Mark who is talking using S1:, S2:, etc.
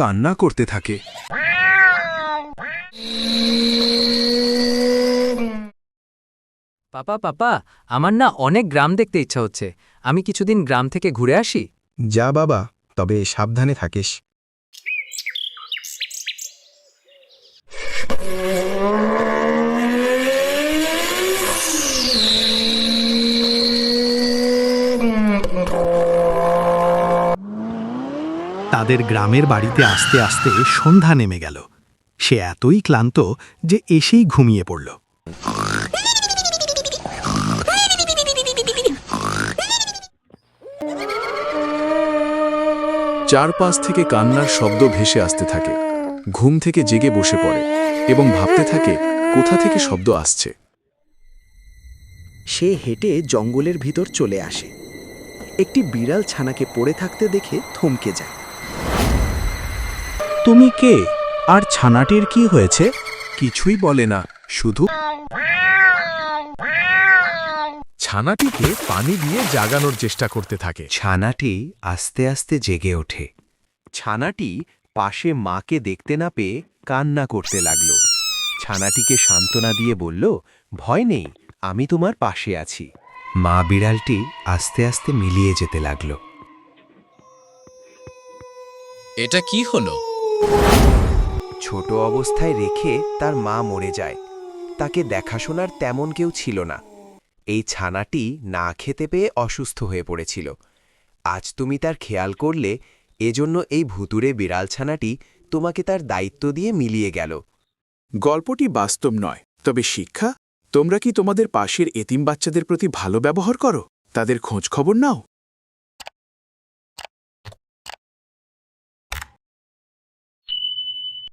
S1: কান্না করতে থাকে।
S2: পাপা পাপা আমার না অনেক গ্রাম দেখতে ইচ্ছা হচ্ছে। আমি কিছুদিন গ্রাম থেকে ঘুরে আসি?
S3: যা বাবা তবে সাবধানে থাকিস।
S4: তাদের গ্রামের বাড়িতে আসতে আসতে সন্ধ্যা নেমে গেল। সে এতই ক্লান্ত যে এসেই ঘুমিয়ে পড়ল।
S1: চারপাশ থেকে কান্নার শব্দ ভেসে আসতে থাকে। ঘুম থেকে জেগে বসে পড়ে এবং ভাবতে থাকে কোথা থেকে শব্দ আসছে?
S5: সে হেঁটে জঙ্গলের ভিতর চলে আসে। একটি বিড়াল ছানাকে পড়ে থাকতে দেখে থমকে যায়।
S4: তুমি কে? আর ছানাটির কি হয়েছে?
S1: কিছুই বলে না শুধু ছানাটিকে পানি দিয়ে জাগানোর চেষ্টা করতে থাকে।
S6: ছানাটি আস্তে আস্তে জেগে ওঠে। ছানাটি পাশে মাকে দেখতে না পেয়ে কান্না করতে লাগল। ছানাটিকে সান্ত্বনা দিয়ে বলল ভয় নেই আমি তোমার পাশে আছি। মা বিড়ালটি আস্তে আস্তে মিলিয়ে যেতে লাগল।
S7: এটা কি হলো?
S6: ছোট অবস্থায় রেখে তার মা মরে যায়। তাকে দেখাশোনার তেমন কেউ ছিল না। এই ছানাটি না খেতে পেয়ে অসুস্থ হয়ে পড়েছিল। আজ তুমি তার খেয়াল করলে এজন্য এই ভুতুরে বিড়াল ছানাটি তোমাকে তার দায়িত্ব দিয়ে মিলিয়ে গেল।
S1: গল্পটি বাস্তব নয়, তবে শিক্ষা, তোমরা কি তোমাদের পাশের এতিম বাচ্চাদের প্রতি ভালো ব্যবহার করো? তাদের খোঁজ খবর নাও।